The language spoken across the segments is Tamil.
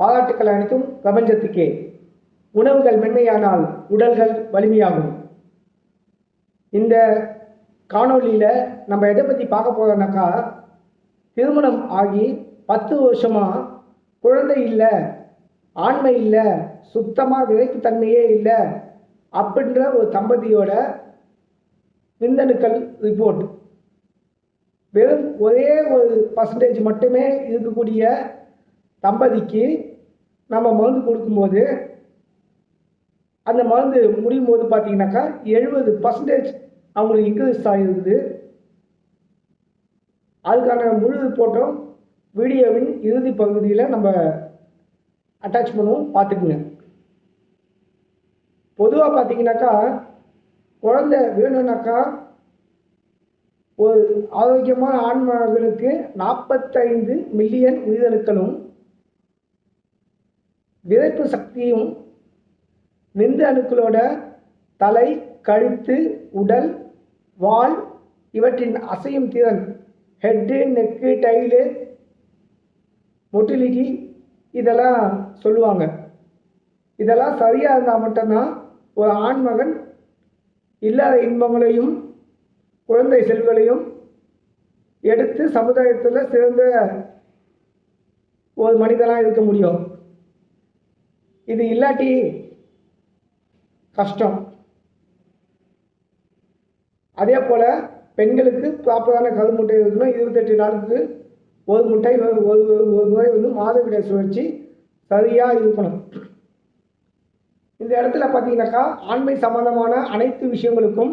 பாராட்டுக்கள் அனைத்தும் பிரபஞ்சத்துக்கே. உணவுகள் மென்மையானால் உடல்கள் வலிமையாகும். இந்த காணொளியில் நம்ம எதை பற்றி பார்க்க போகிறோம்னாக்கா திருமணம் ஆகி பத்து வருஷமாக குழந்தை இல்லை ஆண்மை இல்லை சுத்தமாக விரைப்புத்தன்மையே இல்லை அப்படின்ற ஒரு தம்பதியோட விந்தணுக்கள் ரிப்போர்ட் வெறும் ஒரே ஒரு பர்சன்டேஜ் மட்டுமே இருக்கக்கூடிய தம்பதிக்கு நம்ம மருந்து கொடுக்கும்போது அந்த மருந்து முடியும் போது பார்த்தீங்கன்னாக்கா எழுபது பர்சன்டேஜ் அவங்களுக்கு இன்க்ரீஸ் ஆகிருக்குது அதுக்கான முழு போட்டோம் வீடியோவின் இறுதி பகுதியில் நம்ம அட்டாச் பண்ணுவோம் பார்த்துக்குங்க. பொதுவாக பார்த்தீங்கன்னாக்கா குழந்தை வேணும்னாக்கா ஒரு ஆரோக்கியமான ஆண்மகளுக்கு நாற்பத்தைந்து மில்லியன் உயிரணுக்களும் விதைப்பு சக்தியும் விந்து அணுக்களோட தலை கழுத்து உடல் வால் இவற்றின் அசையும் திறன் ஹெட்டு நெக்கு டைலு மொட்டிலிட்டி இதெல்லாம் சொல்லுவாங்க. இதெல்லாம் சரியாக இருந்தால் மட்டும்தான் ஒரு ஆண்மகன் இல்லாத இன்பங்களையும் குழந்தை செல்வங்களையும் எடுத்து சமுதாயத்தில் சிறந்த ஒரு மனிதனாக இருக்க முடியும். இது இல்லாட்டி கஷ்டம். அதே போல் பெண்களுக்கு ப்ராப்பரான கரு முட்டை இருக்கணும். இருபத்தெட்டு நாளுக்கு ஒரு முட்டை ஒரு ஒரு ஒரு முறை வந்து மாதவிடாய் சுழற்சி சரியாக இருக்கணும். இந்த இடத்துல பார்த்தீங்கன்னாக்கா ஆண்மை சம்பந்தமான அனைத்து விஷயங்களுக்கும்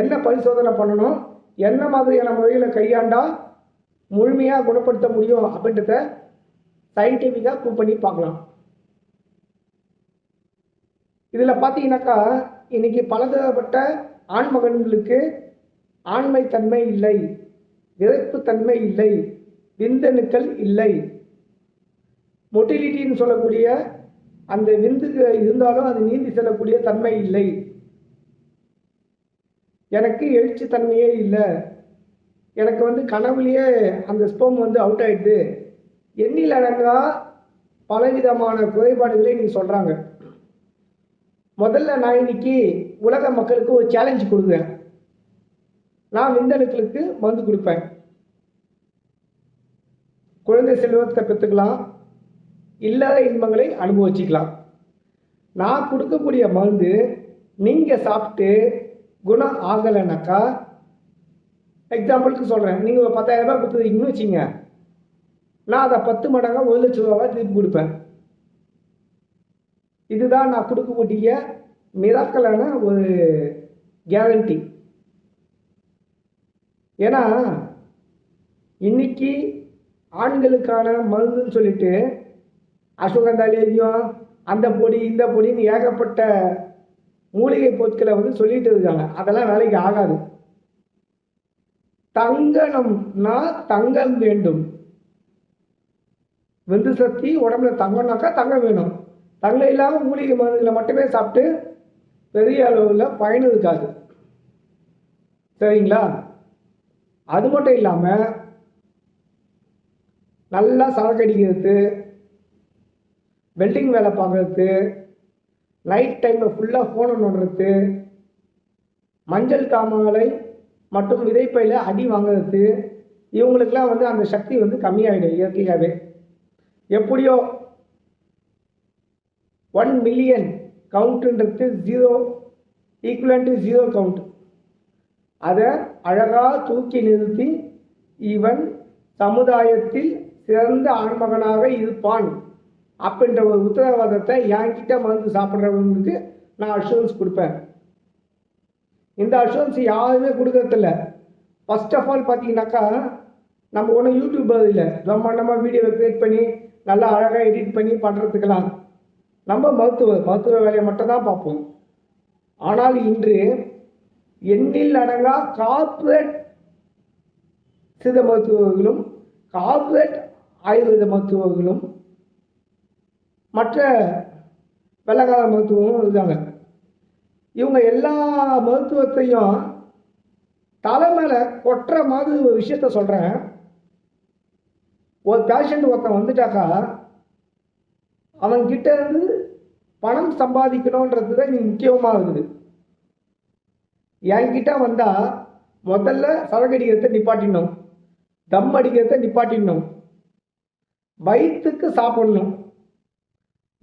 என்ன பரிசோதனை பண்ணணும்? என்ன மாதிரியான முறையில் கையாண்டால் முழுமையாக குணப்படுத்த முடியும் அப்படின்றத சயின்டிஃபிக்காக ப்ரூவ் பண்ணி பார்க்கலாம். இதில் பார்த்தீங்கன்னாக்கா இன்னைக்கு பலதரப்பட்ட ஆண்மகன்களுக்கு ஆண்மை தன்மை இல்லை விரைப்பு தன்மை இல்லை விந்தணுக்கள் இல்லை. மொட்டிலிட்டின்னு சொல்லக்கூடிய அந்த விந்து இருந்தாலும் அது நீந்தி செல்லக்கூடிய தன்மை இல்லை. எனக்கு எழுச்சி தன்மையே இல்லை. எனக்கு வந்து கனவுலேயே அந்த ஸ்போம் வந்து அவுட் ஆயிடுது. எண்ணில் அடங்கா பலவிதமான குறைபாடுகளை நீங்கள் சொல்கிறாங்க முதல்ல நான் இன்னைக்கு உலக மக்களுக்கு ஒரு சேலஞ்ச் கொடுக்குறேன். நான் விந்தணுக்களுக்கு மருந்து கொடுப்பேன். குழந்தை செல்வத்தை பெற்றுக்கலாம். இல்லாத இன்பங்களை அனுபவிச்சுக்கலாம். நான் கொடுக்கக்கூடிய மருந்து நீங்கள் சாப்பிட்டு குணம் ஆகலைனாக்கா எக்ஸாம்பிளுக்கு சொல்கிறேன் நீங்கள் ஒரு பத்தாயிரம் ரூபாய் கொடுத்துருக்கீங்கன்னு வச்சுங்க. நான் அதை பத்து மடங்காக ஒரு லட்ச ரூபாவாக திருப்பி கொடுப்பேன். இதுதான் நான் கொடுக்கக்கூடிய மிராக்கலான ஒரு கேரண்டி ஏன்னா இன்னைக்கு ஆண்களுக்கான மருந்துன்னு சொல்லிட்டு அசுகந்தாலேயும் அந்த பொடி இந்த பொடின்னு ஏகப்பட்ட மூலிகை பொருட்களை வந்து சொல்லிட்டு இருக்காங்க. அதெல்லாம் வேலைக்கு ஆகாது. தங்கணும்னா தங்கம் வேண்டும். விந்து சக்தி உடம்புல தங்கம்னாக்கா தங்கம் வேணும். தங்கம் இல்லாமல் மூலிகை மருந்துகளை மட்டுமே சாப்பிட்டு பெரிய அளவில் பயன் இருக்காது சரிங்களா? அது மட்டும் இல்லாமல் நல்லா சரக்கு அடிக்கிறது வெல்டிங் வேலை பார்க்குறது நைட் டைமில் ஃபுல்லாக ஃபோனை நோடுறது மஞ்சள் காமாலை மற்றும் விதைப்பையில் அடி வாங்குறது இவங்களுக்கெல்லாம் வந்து அந்த சக்தி வந்து கம்மியாகிடும் இயற்கையாகவே எப்படியோ ஒன் மில்லியன் கவுண்ட்டுன்றது ஜீரோ ஈக்குவலன் ஜீரோ கவுண்ட் அதை அழகாக தூக்கி நிறுத்தி இவன் சமுதாயத்தில் சிறந்த ஆண்மகனாக இருப்பான் அப்படின்ற ஒரு உத்தரவாதத்தை என்கிட்ட மருந்து சாப்பிட்றவங்களுக்கு நான் அஷூரன்ஸ் கொடுப்பேன். இந்த அஷூரன்ஸ் யாருமே கொடுக்கறதில்ல. ஃபர்ஸ்ட் ஆஃப் ஆல் பார்த்தீங்கன்னாக்கா நம்ம ஒன்றும் யூடியூப் இல்லை. பிரம்மாண்டமாக வீடியோவை க்ரியேட் பண்ணி நல்லா அழகாக எடிட் பண்ணி பண்ணுறதுக்கெல்லாம் நம்ம மருத்துவ மருத்துவ வேலையை மட்டும் தான் பார்ப்போம். ஆனால் இன்று எண்ணில் அடங்கா கார்ப்பரேட் சித்த மருத்துவர்களும் கார்ப்பரேட் ஆயுர்வேத மருத்துவர்களும் மற்ற வெள்ளக்கார மருத்துவமும் இருக்காங்க. இவங்க எல்லா மருத்துவத்தையும் தலை மேலே கொட்டுற மாதிரி ஒரு விஷயத்த சொல்கிறேன் ஒரு பேஷண்ட் ஒருத்தன் வந்துட்டாக்கா அவன்கிட்ட இருந்து பணம் சம்பாதிக்கணுன்றது தான் முக்கியமாக இருக்குது. என்கிட்ட வந்தால் முதல்ல சரகடிக்கிறத நிப்பாட்டிடணும். தம் அடிக்கிறத நிப்பாட்டிடணும். வயிற்றுக்கு சாப்பிடணும்.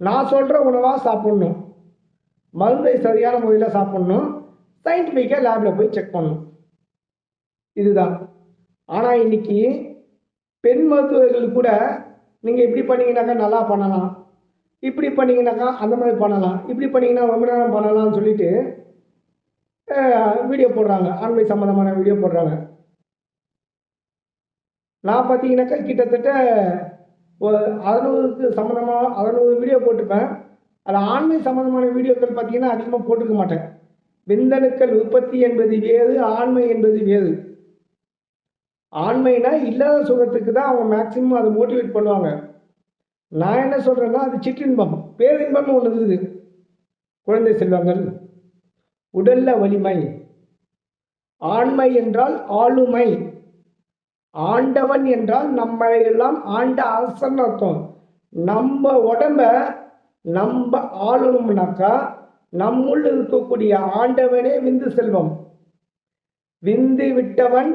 நான் சொல்கிற உணவாக சாப்பிடணும். மருந்தை சரியான முறையில் சாப்பிடணும். சயின்டிஃபிக்காக லேபில் போய் செக் பண்ணணும். இதுதான். ஆனால் இன்னைக்கு பெண் மருத்துவர்கள் கூட நீங்கள் இப்படி பண்ணீங்கன்னாக்கா நல்லா பண்ணலாம். இப்படி பண்ணீங்கன்னாக்கா அந்த மாதிரி பண்ணலாம். இப்படி பண்ணிங்கன்னா ரொம்ப நேரம் பண்ணலாம்னு சொல்லிட்டு வீடியோ போடுறாங்க. ஆண்மை சம்மந்தமான வீடியோ போடுறாங்க. நான் பார்த்தீங்கன்னாக்கா கிட்டத்தட்ட ஒரு சம்மந்தமாக அறுநூறு வீடியோ போட்டிருப்பேன். அதில் ஆண்மை சம்மந்தமான வீடியோக்கள் பார்த்தீங்கன்னா அதிகமாக போட்டுக்க மாட்டேன். விந்தணுக்கள் உற்பத்தி என்பது வேறு ஆண்மை என்பது வேறு. ஆண்மைனா இல்லாத சுகத்துக்கு தான் அவங்க மேக்சிமம் அதை மோட்டிவேட் பண்ணுவாங்க. நான் என்ன சொல்கிறேன்னா அது சிற்றின்பம். பேரின்பம் ஒன்று இருக்குது குழந்தை செல்வங்கள் உடல்ல வலிமை. ஆண்மை என்றால் ஆளுமை. ஆண்டவன் என்றால் நம்மளை எல்லாம் ஆண்ட அரசன் அர்த்தம். நம்ம உடம்ப நம்ம ஆளணும்னாக்கா நம்முள் இருக்கக்கூடிய ஆண்டவனே விந்து செல்வம். விந்து விட்டவன்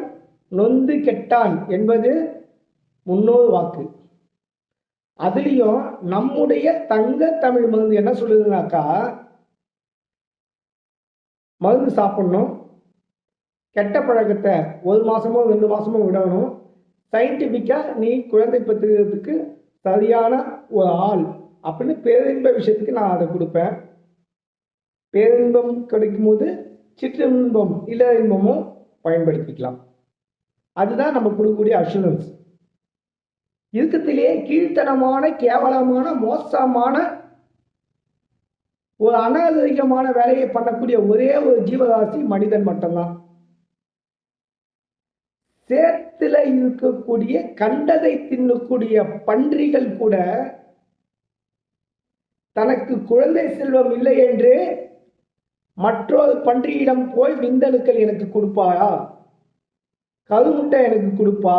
நொந்து கெட்டான் என்பது முன்னோர் வாக்கு. அதுலேயும் நம்முடைய தங்க தமிழ் மருந்து என்ன சொல்லுதுனாக்கா மருந்து சாப்பிடணும். கெட்ட பழக்கத்தை ஒரு மாதமோ ரெண்டு மாதமோ விடணும். சயின்டிஃபிக்காக நீ குழந்தை பெற்றுக்கிறதுக்கு சரியான ஒரு ஆள் அப்படின்னு பேரின்ப விஷயத்துக்கு நான் அதை கொடுப்பேன். பேரின்பம் கிடைக்கும்போது சிற்றின்பம் இல்ல இன்பமும் பயன்படுத்திக்கலாம். அதுதான் நம்ம கொடுக்கக்கூடிய அஷூரன்ஸ் இருக்கத்திலேயே கீழ்த்தனமான கேவலமான மோசமான ஒரு அநாகரிகமான வேலையை பண்ணக்கூடிய ஒரே ஒரு ஜீவராசி மனிதன் மட்டும்தான். சேத்துல இருக்கக்கூடிய கண்டதை தின்னக்கூடிய பன்றிகள் கூட தனக்கு குழந்தை செல்வம் இல்லை என்று மற்றொரு பன்றியிடம் போய் விந்தணுக்கள் எனக்கு கொடுப்பாயா? கருமுட்டை எனக்கு கொடுப்பா?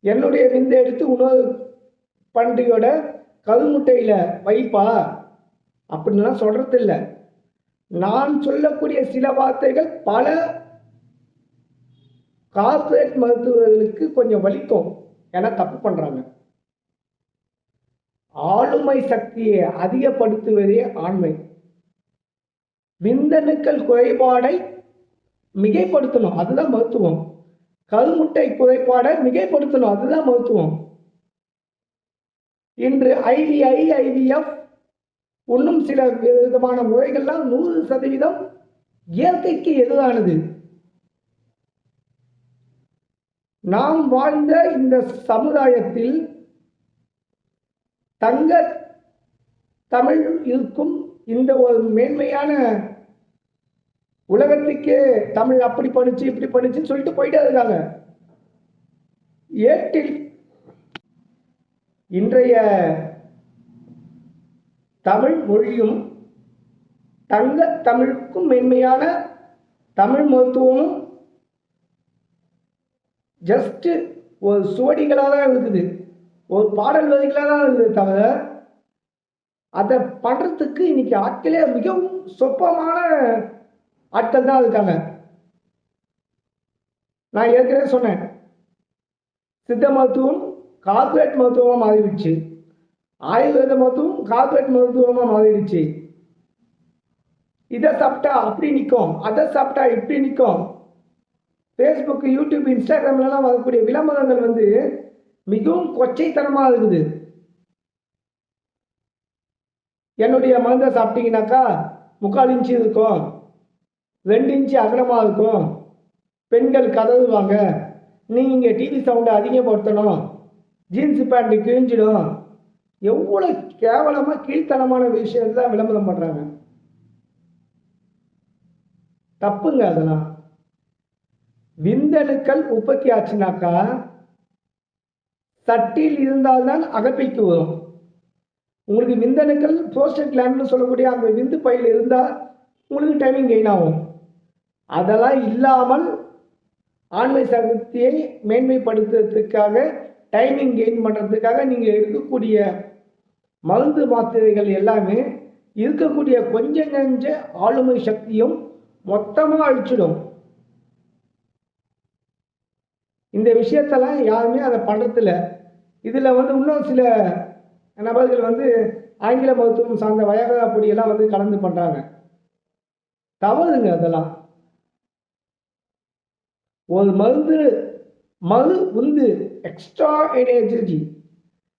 என்னுடைய விந்தை எடுத்து உணவு பன்றியோட கல்முட்டையில் வைப்பா? அப்படின்லாம் சொல்கிறதில்ல இல்லை நான் சொல்லக்கூடிய சில வார்த்தைகள் பல கார்ப்பரேட் மருத்துவர்களுக்கு கொஞ்சம் வலிக்கும். ஏன்னா தப்பு பண்ணுறாங்க ஆளுமை சக்தியை அதிகப்படுத்துவதே ஆண்மை. விந்தணுக்கள் குறைபாடை மிகைப்படுத்தணும். அதுதான் மருத்துவம். கல்முட்டை குறைபாடை மிகைப்படுத்தணும். அதுதான் மருத்துவம். இன்று ஐவிஐ ஐவிஎஃப் இன்னும் சில விதமான முறைகள்லாம் நூறு சதவீதம் இயற்கைக்கு எதிரானது. நாம் வாழ்ந்த இந்த சமுதாயத்தில் தங்க தமிழ் இருக்கும் இந்த ஒரு மேன்மையான உலகத்துக்கே தமிழ் அப்படி படிச்சு இப்படி படிச்சுன்னு சொல்லிட்டு போயிட்டே இருக்காங்க. ஏட்டில் இன்றைய தமிழ் மொழியும் தங்க தமிழுக்கும் மென்மையான தமிழ் மருத்துவமும் ஜஸ்ட் ஒரு சுவடிகளாக தான் இருக்குது. ஒரு பாடல் வரிகளாக தான் இருக்குது தவிர அதை பண்ணுறதுக்கு இன்னைக்கு ஆட்களே மிகவும் சொப்பமான ஆட்கள் தான் இருக்காங்க நான் ஏற்கனவே சொன்னேன். சித்த மருத்துவம் கார்பரேட் மருத்துவமாக மாறிடுச்சு. ஆயுர்வேத மருத்துவம் கார்பரேட் மருத்துவமாக மாறிடுச்சு. இதை சாப்பிட்டா அப்படி நிற்கும். அதை சாப்பிட்டா இப்படி நிற்கும். ஃபேஸ்புக் யூடியூப் இன்ஸ்டாகிராம்லலாம் வரக்கூடிய விளம்பரங்கள் வந்து மிகவும் கொச்சைத்தனமாக இருக்குது. என்னுடைய மருந்தை சாப்பிட்டீங்கன்னாக்கா முக்கால் இன்ச்சு இருக்கும். ரெண்டு இன்ச்சு அகலமாக இருக்கும். பெண்கள் கதவுவாங்க நீங்கள் டிவி சவுண்டை அதிகப்படுத்தணும். ஜீன்ஸ் பேண்ட்டு கிழிஞ்சிடும். எவ்வளோ கேவலமாக கீழ்த்தனமான விஷயத்தை தான் விளம்பரம் பண்ணுறாங்க தப்புங்க அதெல்லாம். விந்தணுக்கள் உற்பத்தி ஆச்சுனாக்கா சட்டியில் இருந்தால்தான் அகப்பைக்கு வரும் உங்களுக்கு விந்தணுக்கள் ப்ரோஸ்டேட் கிளாண்ட்னு சொல்லக்கூடிய அந்த விந்து பையில் இருந்தால் உங்களுக்கு டைமிங் கெயின் ஆகும். அதெல்லாம் இல்லாமல் ஆண்மை சக்தியை மேன்மைப்படுத்துறதுக்காக டைமிங் கெயின் பண்ணுறதுக்காக நீங்கள் எடுக்கக்கூடிய மருந்து மாத்திரைகள் எல்லாமே இருக்கக்கூடிய கொஞ்ச நெஞ்ச ஆளுமை சக்தியும் மொத்தமாக அழிச்சிடும். இந்த விஷயத்தெல்லாம் யாருமே அதை பண்ணுறதில்ல இதில் வந்து இன்னும் சில நபர்கள் வந்து ஆங்கில மருத்துவம் சார்ந்த வயகா பொடியெல்லாம் வந்து கலந்து பண்ணுறாங்க தவறுங்க அதெல்லாம். ஒரு மருந்து மது உந்து எக்ஸ்ட்ரா எனர்ஜி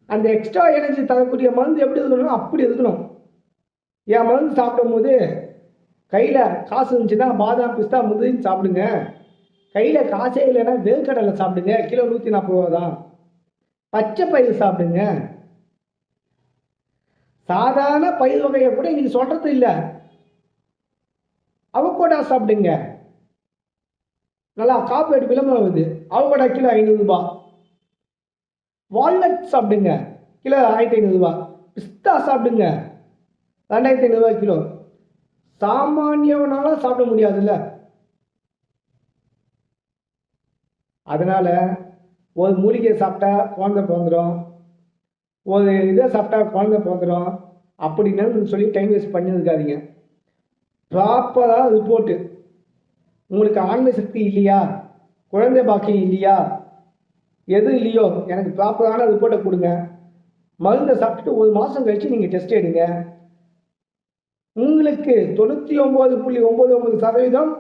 அந்த எக்ஸ்ட்ரா எனர்ஜி தரக்கூடிய மருந்து எப்படி இருக்கணும் அப்படி இருக்கணும். என் மருந்து சாப்பிடும் போது கையில் காசு இருந்துச்சுன்னா பாதாம் பிஸ்தா முந்திரின்னு சாப்பிடுங்க. கையில் காசே இல்லைன்னா வேர்க்கடலை சாப்பிடுங்க. கிலோ நூற்றி நாற்பது ரூபா தான். பச்சை பயிர் சாப்பிடுங்க. சாதாரண பயிர் வகையை கூட இன்னைக்கு சொல்கிறது இல்லை. அவக்கோடா சாப்பிடுங்க. நல்லா காப்பீடு விளம்பரம் வருது. அவகோடா கிலோ ஐநூறுரூபா வால்நட் சாப்பிடுங்க. கிலோ ஆயிரத்தி ஐநூறுரூவா பிஸ்தா சாப்பிடுங்க. ரெண்டாயிரத்தி ஐநூறுரூவா கிலோ. சாமானியவனால சாப்பிட முடியாதுல்ல. அதனால ஒரு மூலிகையை சாப்பிட்டா குழந்தை பிறந்துடும் ஒரு இதை சாப்பிட்டா குழந்தை பிறந்துடும் அப்படின்னு சொல்லி டைம் வேஸ்ட் பண்ணியிருக்காதீங்க ப்ராப்பராக ரிப்போர்ட்டு உங்களுக்கு ஆண்மை சக்தி இல்லையா? குழந்தை பாக்கியம் இல்லையா? எது இல்லையோ எனக்கு ப்ராப்பரான ரிப்போர்ட்டை கொடுங்க. மருந்தை சாப்பிட்டுட்டு ஒரு மாதம் கழித்து நீங்கள் டெஸ்ட் எடுங்க. உங்களுக்கு தொண்ணூற்றி ஒம்பது புள்ளி ஒம்பது ஒம்பது சதவீதம்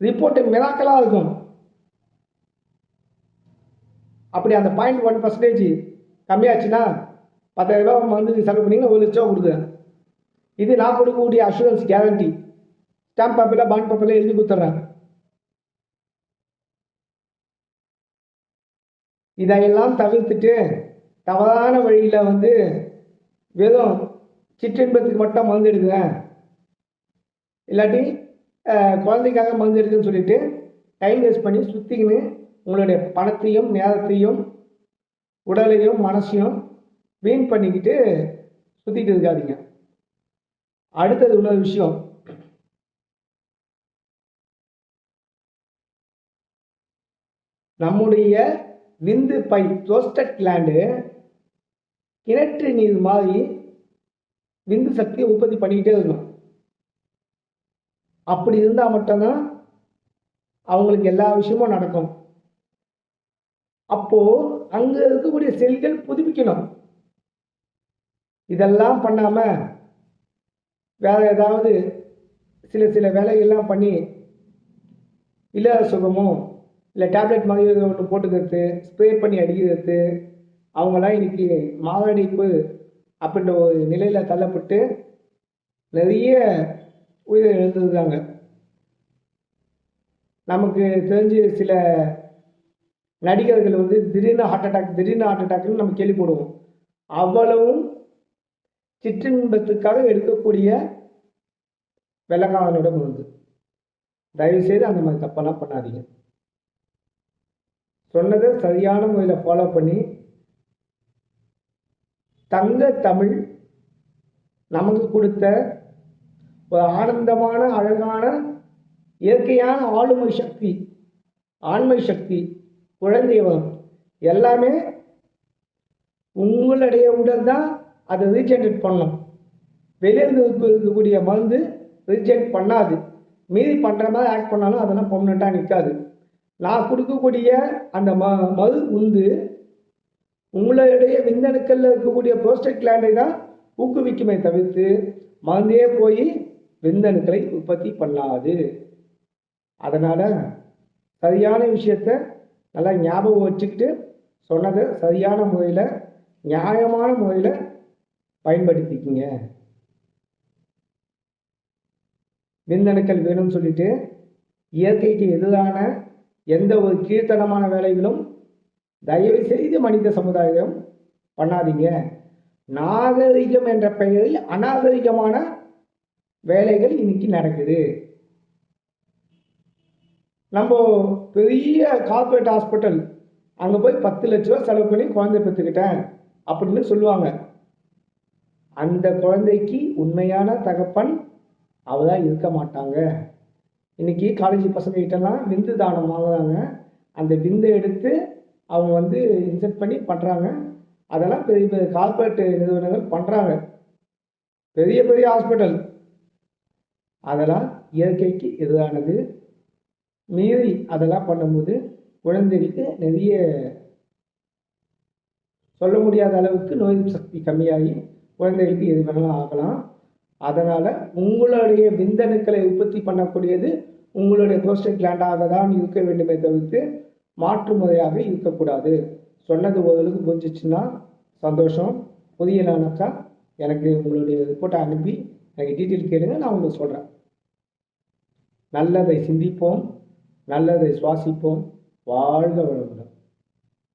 ரிப்போர்ட்டு மிராக்கலாக இருக்கும். அப்படி அந்த பாயிண்ட் ஒன் பர்சன்டேஜ் கம்மியாச்சுன்னா பத்தாயிரம் ரூபாய் மருந்து செலவு பண்ணீங்கன்னா ஒரு லட்சம் கொடுக்குறேன் இது நான் கொடுக்கக்கூடிய அஷூரன்ஸ் கேரண்டி ஸ்டாம்ப் பேப்பரில் பாண்ட் பேப்பரில் எழுதி கொடுத்துட்றாங்க. இதையெல்லாம் தவிர்த்துட்டு தவறான வழியில் வந்து வெறும் சிற்றின்பத்துக்கு மட்டும் மருந்து எடுக்கிறேன் இல்லாட்டி குழந்தைக்காக மருந்து எடுக்குன்னு சொல்லிட்டு டைம் வேஸ்ட் பண்ணி சுற்றிக்கின்னு உங்களுடைய பணத்தையும் நேரத்தையும் உடலையும் மனசையும் வீண் பண்ணிக்கிட்டு சுற்றிட்டு இருக்காதிங்க. அடுத்தது உள்ள விஷயம். நம்முடைய விந்து பை ரோஸ்டட் கிளாண்டு கிணற்று நீர் மாதிரி விந்து சக்தியை உற்பத்தி பண்ணிக்கிட்டே இருக்கணும். அப்படி இருந்தால் மட்டும்தான் அவங்களுக்கு எல்லா விஷயமும் நடக்கும். அப்போ அங்க இருக்கக்கூடிய செல்கள் புதுப்பிக்கணும். இதெல்லாம் பண்ணாம வேற ஏதாவது சில சில வேலைகள்லாம் பண்ணி இல்லாத சுகமோ இல்லை டேப்லெட் மாதிரி ஒன்று போட்டுக்கிறது ஸ்ப்ரே பண்ணி அடிக்கிறது. அவங்களாம் இன்னைக்கு மாரடைப்பு அப்படின்ற ஒரு நிலையில் தள்ளப்பட்டு நிறைய உயிரை இழந்திருக்காங்க. நமக்கு தெரிஞ்சு சில நடிகர்கள் வந்து திடீர்னு ஹார்ட் அட்டாக் திடீர்னு ஹார்ட் அட்டாக்னு நம்ம கேள்விப்படுவோம். அவ்வளவும் சிற்றின்பத்துக்காக எடுக்கக்கூடிய வெள்ளக்காரனிடம் மருந்து தயவுசெய்து அந்த மாதிரி தப்பெல்லாம் பண்ணாதீங்க. சொன்னதை சரியான முறையில் ஃபாலோ பண்ணி தங்க தமிழ் நமக்கு கொடுத்த ஒரு ஆனந்தமான அழகான இயற்கையான ஆளுமை சக்தி ஆண்மை சக்தி குழந்தை வரம் எல்லாமே உங்களுடைய உடல் தான் அதை ரீஜென்ரேட் பண்ணும். வெளியிருந்து இருக்கக்கூடிய மருந்து ரீஜென்ட் பண்ணாது. மீதி பண்ணுற மாதிரி ஆக்ட் பண்ணாலும் அதெல்லாம் பர்மனெண்ட்டாக நிற்காது நான் கொடுக்கக்கூடிய அந்த ம மது உந்து உங்களுடைய விந்தணுக்களில் இருக்கக்கூடிய புரோஸ்டேட் கிளாண்டை தான் ஊக்குவிக்குமே தவிர்த்து மருந்தே போய் விந்தணுக்களை உற்பத்தி பண்ணாது. அதனால் சரியான விஷயத்த நல்லா ஞாபகம் வச்சுக்கிட்டு சொன்னதை சரியான முறையில் நியாயமான முறையில் பயன்படுத்திக்கிங்க. விந்தணுக்கள் வேணும்னு சொல்லிட்டு இயற்கைக்கு எதிரான எந்த ஒரு கீழ்த்தனமான வேலைகளும் தயவு செய்து மனித சமுதாயம் பண்ணாதீங்க. நாகரிகம் என்ற பெயரில் அநாகரிகமான வேலைகள் இன்னைக்கு நடக்குது. நம்ம பெரிய கார்ப்பரேட் ஹாஸ்பிட்டல் அங்கே போய் பத்து லட்ச ரூபா செலவு பண்ணி குழந்தை பெற்றுக்கிட்டேன் அப்படின்னு சொல்லுவாங்க. அந்த குழந்தைக்கு உண்மையான தகப்பன் அவதான் இருக்க மாட்டாங்க. இன்னைக்கு காலேஜ் பசங்க கிட்டலாம் விந்து தானம் வாங்குறாங்க. அந்த விந்தை எடுத்து அவங்க வந்து இன்செக்ட் பண்ணி பண்ணுறாங்க அதெல்லாம் பெரிய பெரிய கார்பரேட் நிறுவனங்கள் பண்ணுறாங்க பெரிய பெரிய ஹாஸ்பிட்டல் அதெல்லாம் இயற்கைக்கு எதிரானது. மீறி அதெல்லாம் பண்ணும்போது குழந்தைகளுக்கு நிறைய சொல்ல முடியாத அளவுக்கு நோய் சக்தி கம்மியாகி குழந்தைகளுக்கு எது வேணாலும் ஆகலாம் அதனால் உங்களுடைய விந்தணுக்களை உற்பத்தி பண்ணக்கூடியது உங்களுடைய புரோஸ்டேட் கிளாண்டாக தான் இருக்க வேண்டுமே தவிர்த்து மாற்று முறையாக இருக்கக்கூடாது. சொன்னது ஓரளவுக்கு புரிஞ்சிச்சுன்னா சந்தோஷம். புரியலனாக்கா எனக்கு உங்களுடைய ரிப்போர்ட்டை அனுப்பி எனக்கு டீட்டெயில் கேளுங்க நான் உங்களுக்கு சொல்கிறேன் நல்லதை சிந்திப்போம் நல்லதை சுவாசிப்போம். வாழ்க வளமுடன்.